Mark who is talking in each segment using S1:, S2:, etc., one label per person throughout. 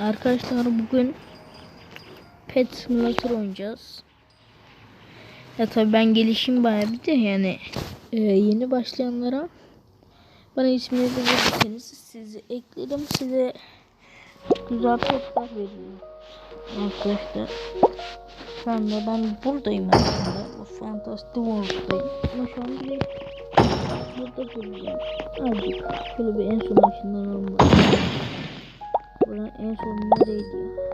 S1: Arkadaşlar bugün Pet Simulator oynayacağız. Ya tabii ben gelişim bayağı bir de yani e, yeni başlayanlara bana ismini verirseniz sizi eklerim size güzel petler veriyorum. Arkadaşlar şu anda ben buradayım aslında. Bu Fantastic World'dayım. Ama şu an direkt burada duracağım. Azıcık şöyle bir en son aşınlanalım. Buranın en son nereydi ya?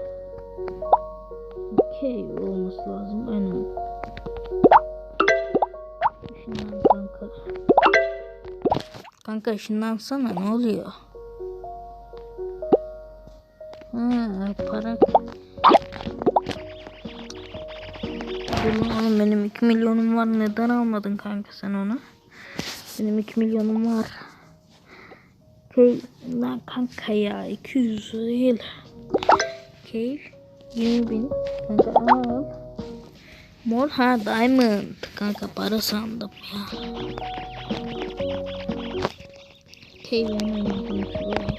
S1: Okey olması lazım. Aynen. Işınlan kanka. Kanka ışınlansana ne oluyor? Ha para. Oğlum benim 2 milyonum var. Neden almadın kanka sen onu? Benim 2 milyonum var. Okey. Lan kanka ya 200 değil. Okey. 20 bin. Kanka al. Mor ha diamond. Kanka para sandım ya. Okey ben oynayayım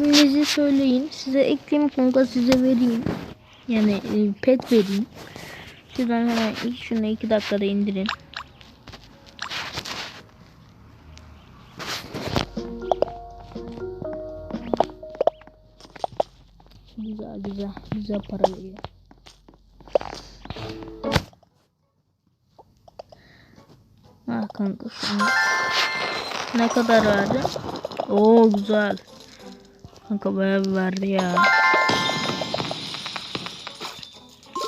S1: İsminizi söyleyin. Size ekleyeyim kanka size vereyim. Yani e, pet vereyim. Şuradan hemen ilk şunu iki dakikada indirin. Güzel güzel güzel para veriyor. Ha kanka şimdi ne kadar verdi? Oo güzel. Kanka bayağı bir verdi ya.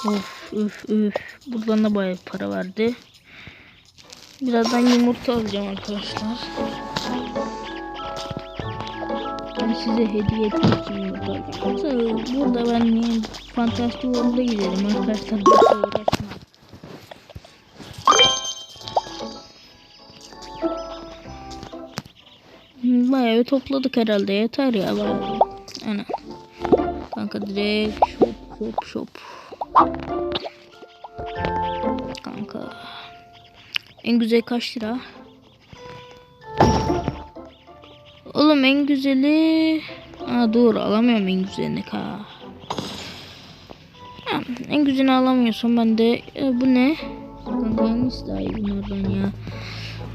S1: Of üf üf. Buradan da bayağı para verdi. Birazdan yumurta alacağım arkadaşlar. Ben size hediye etmek yumurta burada ben niye Fantastic World'a gidelim arkadaşlar. Burada uğraşmam. Topladık herhalde yeter ya. Ana. Kanka direkt şop şop şop. Kanka. En güzel kaç lira? Oğlum en güzeli... Aa dur alamıyorum en güzelini ka. Ha, en güzelini alamıyorsam ben de e, bu ne? Kanka hangisi daha iyi bunlardan ya?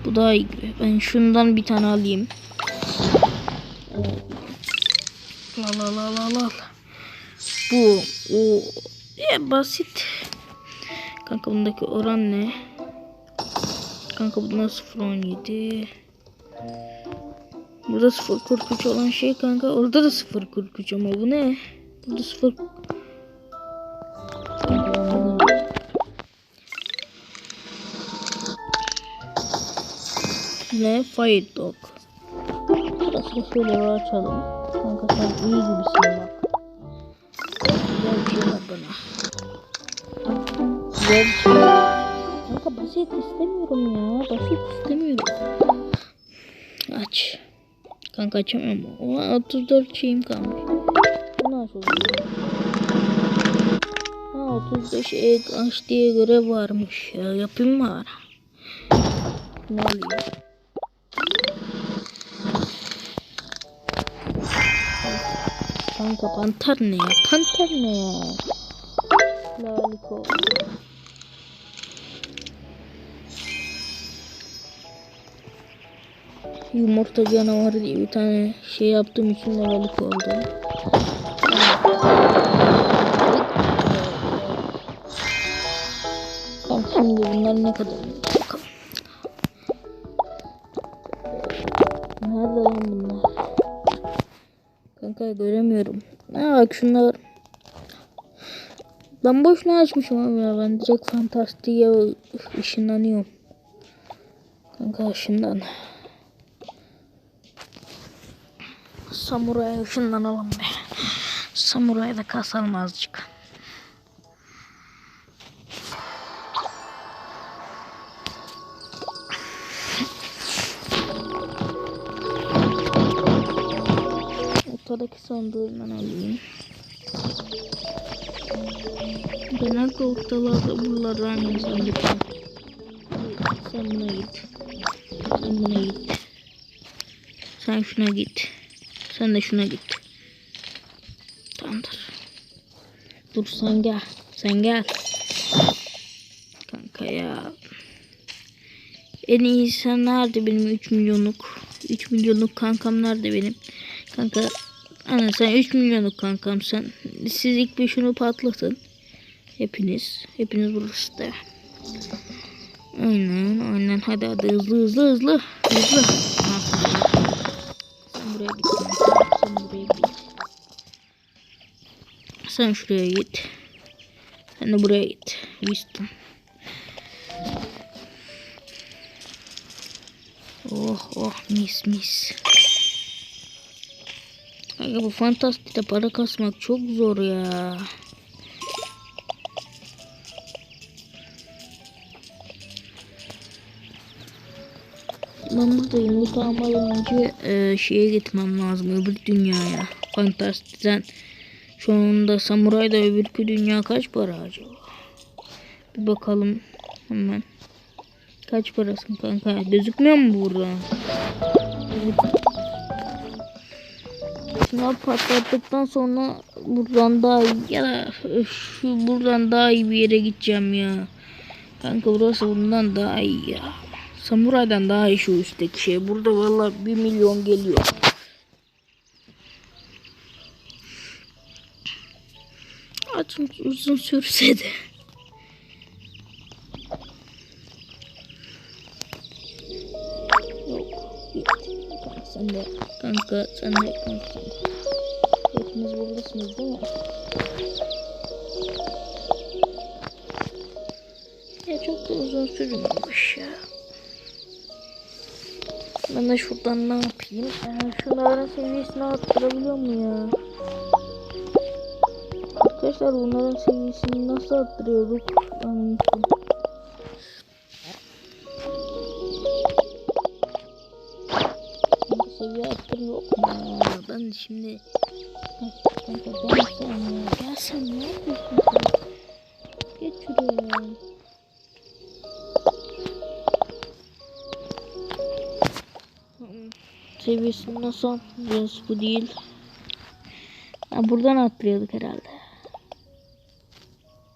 S1: Bu daha iyi. Ben şundan bir tane alayım. La la la la la. Bu o ya basit. Kanka bundaki oran ne? Kanka bunda 0.17. Burada 0.43 olan şey kanka orada da 0.43 ama bu ne? Burada 0 Kanka anladım. Ne? Fire Dog. Sırasıyla şöyle açalım. Kanka sen iyi gibisin bak. Güzel bir şey var bana. Güzel bir şey var. Kanka basit istemiyorum ya. Basit istemiyorum. Aç. Kanka açamıyorum. Ama 34 şeyim kalmış. Bu nasıl oluyor? Ha 35 ek aç diye görev varmış ya. Yapayım mı ara? Ne oluyor? Kanka panter ne ya? Panter ne ya? Laliko. Yumurta canavarı diye bir tane şey yaptığım için lavalık oldu. Tamam şimdi bunlar ne kadar? Bakalım. Nerede lan bunlar? Kanka göremiyorum. Ha bak şunlar. Ben boşuna açmışım abi ya. Ben direkt fantastiğe ışınlanıyorum. Kanka ışından. Samuraya ışınlanalım be. Samuraya da kasalım azıcık. Ortadaki sandığı ben alayım. Genelde ortalarda buralar sen git. Sen buna git. Sen buna git. Sen şuna git. Sen de şuna git. Tamamdır. Dur sen gel. Sen gel. Kanka ya. En iyi sen nerede benim 3 milyonluk? 3 milyonluk kankam nerede benim? Kanka Ana sen 3 milyonluk kankam sen. Siz ilk bir şunu patlatın. Hepiniz. Hepiniz burası da. Aynen aynen hadi hadi hızlı hızlı hızlı. Hızlı. Sen buraya git. Sen buraya git. Sen şuraya git. Sen de buraya git. Wisdom. Oh oh mis mis. Kanka bu fantastikte para kasmak çok zor ya. Ben buradayım. Loot almadan önce e, şeye gitmem lazım. Öbür dünyaya. Fantastikten. Şu anda samurayda öbürkü dünya kaç para acaba? Bir bakalım hemen. Kaç parasın kanka? Gözükmüyor mu burada? Şunu patlattıktan sonra buradan daha iyi ya şu buradan daha iyi bir yere gideceğim ya. Kanka burası bundan daha iyi ya. Samuray'dan daha iyi şu üstteki şey. Burada valla bir milyon geliyor. Açım uzun sürse de. Sen de. Kanka sen de. Kanka. Hepiniz buradasınız değil mi? Ya çok da uzun sürmüyormuş ya. Ben de şuradan ne yapayım? Ee, şunların seviyesini arttırabiliyor mu ya? Arkadaşlar bunların seviyesini nasıl arttırıyorduk? Ben. Seviye yok mu ya? Ben şimdi... Kanka gel sen ya. Gel sen ne yapıyorsun sen? Geç şuraya. Seviyesini nasıl atlayacağız bu değil. Ha, buradan atlıyorduk herhalde.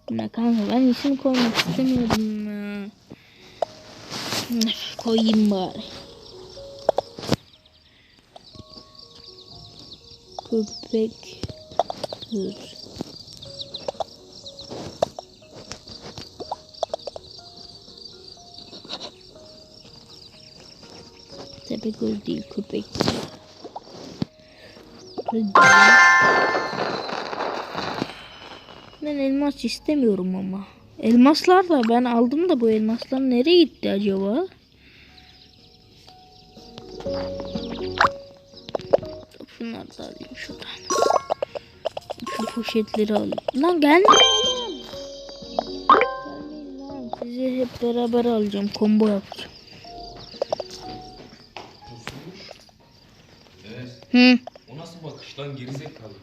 S1: Ne kanka ben isim koymak istemiyordum ya. Koyayım bari. Köpek hır. Tepe göz değil köpek. Ben elmas istemiyorum ama. Elmaslar da ben aldım da bu elmaslar nereye gitti acaba? Alayım şuradan. Şu poşetleri alayım. Lan gelme oğlum. Gelmeyin lan. Sizi hep beraber alacağım. Combo yapacağım. Hı.
S2: O nasıl bakış lan gerizekalı?